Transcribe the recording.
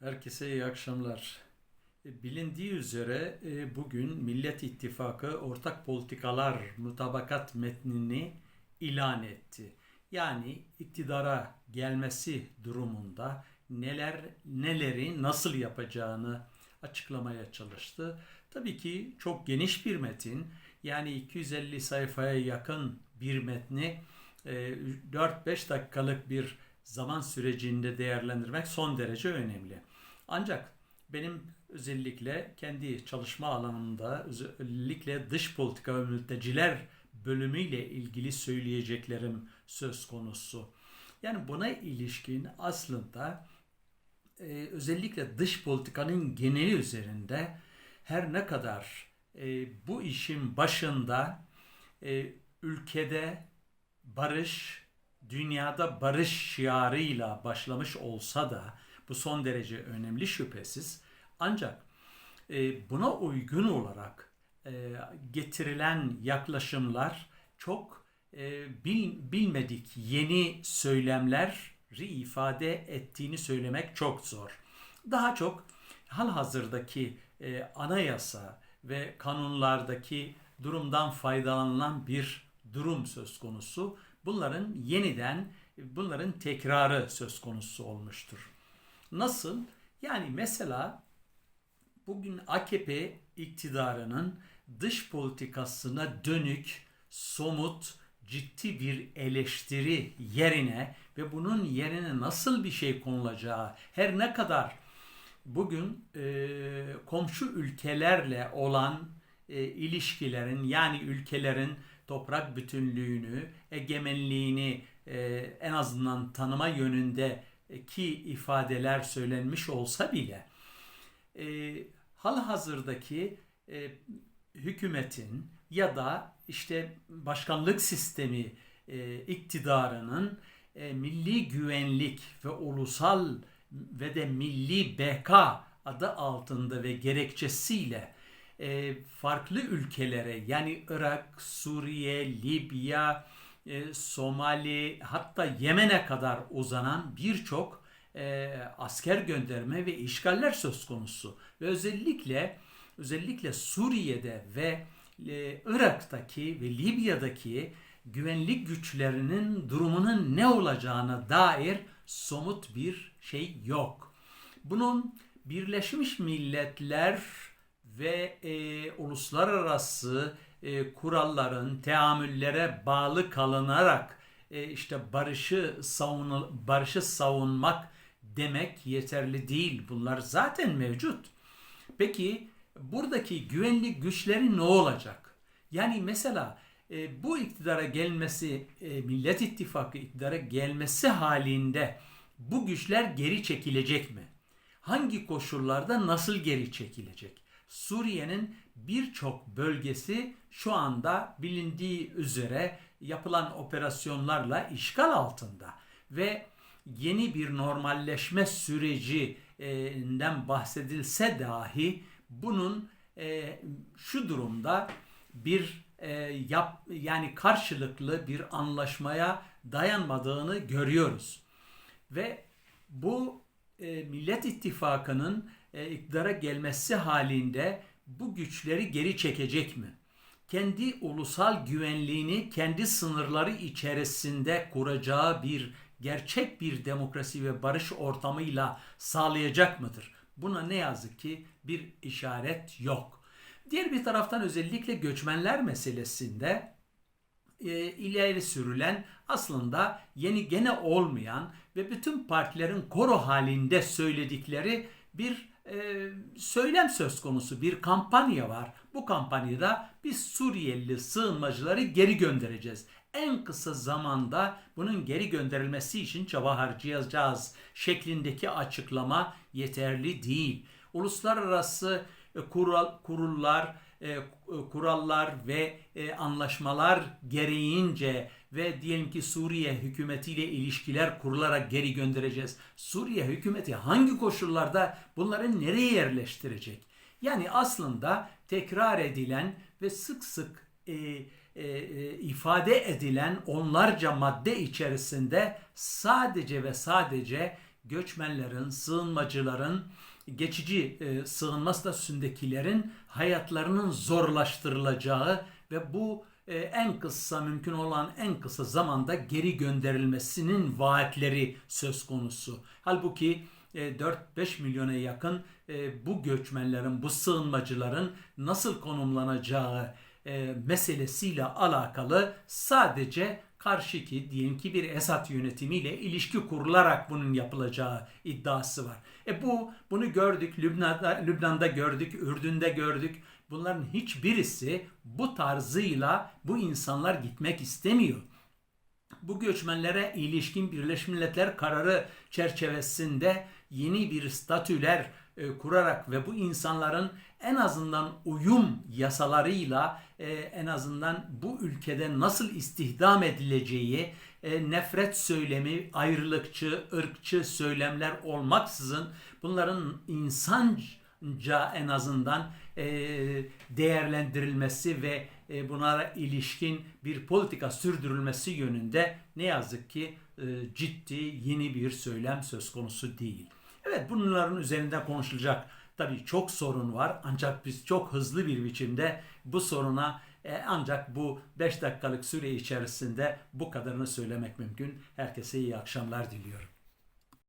Herkese iyi akşamlar. E, Bilindiği üzere e, bugün Millet İttifakı ortak politikalar mutabakat metnini ilan etti. Yani iktidara gelmesi durumunda neler neleri nasıl yapacağını açıklamaya çalıştı. Tabii ki çok geniş bir metin. Yani 250 sayfaya yakın bir metni e, 4-5 dakikalık bir zaman sürecinde değerlendirmek son derece önemli. Ancak benim özellikle kendi çalışma alanımda özellikle dış politika ve mülteciler bölümüyle ilgili söyleyeceklerim söz konusu. Yani buna ilişkin aslında e, özellikle dış politikanın geneli üzerinde her ne kadar e, bu işin başında e, ülkede barış, dünyada barış şiarıyla başlamış olsa da bu son derece önemli şüphesiz. Ancak e, buna uygun olarak e, getirilen yaklaşımlar çok e, bil, bilmedik yeni söylemleri ifade ettiğini söylemek çok zor. Daha çok hal hazırdaki e, anayasa ve kanunlardaki durumdan faydalanılan bir durum söz konusu. Bunların yeniden bunların tekrarı söz konusu olmuştur. Nasıl? Yani mesela bugün AKP iktidarının dış politikasına dönük somut ciddi bir eleştiri yerine ve bunun yerine nasıl bir şey konulacağı her ne kadar bugün e, komşu ülkelerle olan e, ilişkilerin yani ülkelerin toprak bütünlüğünü, egemenliğini e, en azından tanıma yönünde ki ifadeler söylenmiş olsa bile e, hal hazırdaki e, hükümetin ya da işte başkanlık sistemi e, iktidarının e, milli güvenlik ve ulusal ve de milli beka adı altında ve gerekçesiyle e, farklı ülkelere yani Irak, Suriye, Libya, e, Somali hatta Yemen'e kadar uzanan birçok e, asker gönderme ve işgaller söz konusu. Ve özellikle özellikle Suriye'de ve e, Irak'taki ve Libya'daki güvenlik güçlerinin durumunun ne olacağına dair somut bir şey yok. Bunun Birleşmiş Milletler ve e, uluslararası e, kuralların, teamüllere bağlı kalınarak e, işte barışı savun barışı savunmak demek yeterli değil. Bunlar zaten mevcut. Peki buradaki güvenlik güçleri ne olacak? Yani mesela e, bu iktidara gelmesi, e, Millet İttifakı iktidara gelmesi halinde bu güçler geri çekilecek mi? Hangi koşullarda nasıl geri çekilecek? Suriye'nin birçok bölgesi şu anda bilindiği üzere yapılan operasyonlarla işgal altında ve yeni bir normalleşme sürecinden bahsedilse dahi bunun e, şu durumda bir e, yap yani karşılıklı bir anlaşmaya dayanmadığını görüyoruz. Ve bu e, Millet İttifakı'nın e, iktidara gelmesi halinde bu güçleri geri çekecek mi? Kendi ulusal güvenliğini kendi sınırları içerisinde kuracağı bir gerçek bir demokrasi ve barış ortamıyla sağlayacak mıdır? Buna ne yazık ki bir işaret yok. Diğer bir taraftan özellikle göçmenler meselesinde e, ileri sürülen aslında yeni gene olmayan ve bütün partilerin koro halinde söyledikleri bir e, söylem söz konusu bir kampanya var. Bu kampanyada biz Suriyeli sığınmacıları geri göndereceğiz. En kısa zamanda bunun geri gönderilmesi için çaba harcayacağız şeklindeki açıklama yeterli değil. Uluslararası e, kurullar, e, kurallar ve e, anlaşmalar gereğince ve diyelim ki Suriye hükümetiyle ilişkiler kurularak geri göndereceğiz. Suriye hükümeti hangi koşullarda bunları nereye yerleştirecek? Yani aslında tekrar edilen ve sık sık e, e, e, ifade edilen onlarca madde içerisinde sadece ve sadece göçmenlerin, sığınmacıların, geçici e, sığınma statüsündekilerin hayatlarının zorlaştırılacağı ve bu e, en kısa mümkün olan en kısa zamanda geri gönderilmesinin vaatleri söz konusu. Halbuki e, 4-5 milyona yakın e, bu göçmenlerin, bu sığınmacıların nasıl konumlanacağı e, meselesiyle alakalı sadece karşıki diyelim ki bir Esad yönetimiyle ilişki kurularak bunun yapılacağı iddiası var. E bu bunu gördük Lübnan'da Lübnan'da gördük, Ürdün'de gördük. Bunların hiçbirisi bu tarzıyla bu insanlar gitmek istemiyor bu göçmenlere ilişkin Birleşmiş Milletler kararı çerçevesinde yeni bir statüler e, kurarak ve bu insanların en azından uyum yasalarıyla e, en azından bu ülkede nasıl istihdam edileceği e, nefret söylemi, ayrılıkçı, ırkçı söylemler olmaksızın bunların insanca en azından e, değerlendirilmesi ve e, buna ilişkin bir politika sürdürülmesi yönünde ne yazık ki e, ciddi yeni bir söylem söz konusu değil. Evet bunların üzerinde konuşulacak tabii çok sorun var ancak biz çok hızlı bir biçimde bu soruna e, ancak bu 5 dakikalık süre içerisinde bu kadarını söylemek mümkün. Herkese iyi akşamlar diliyorum.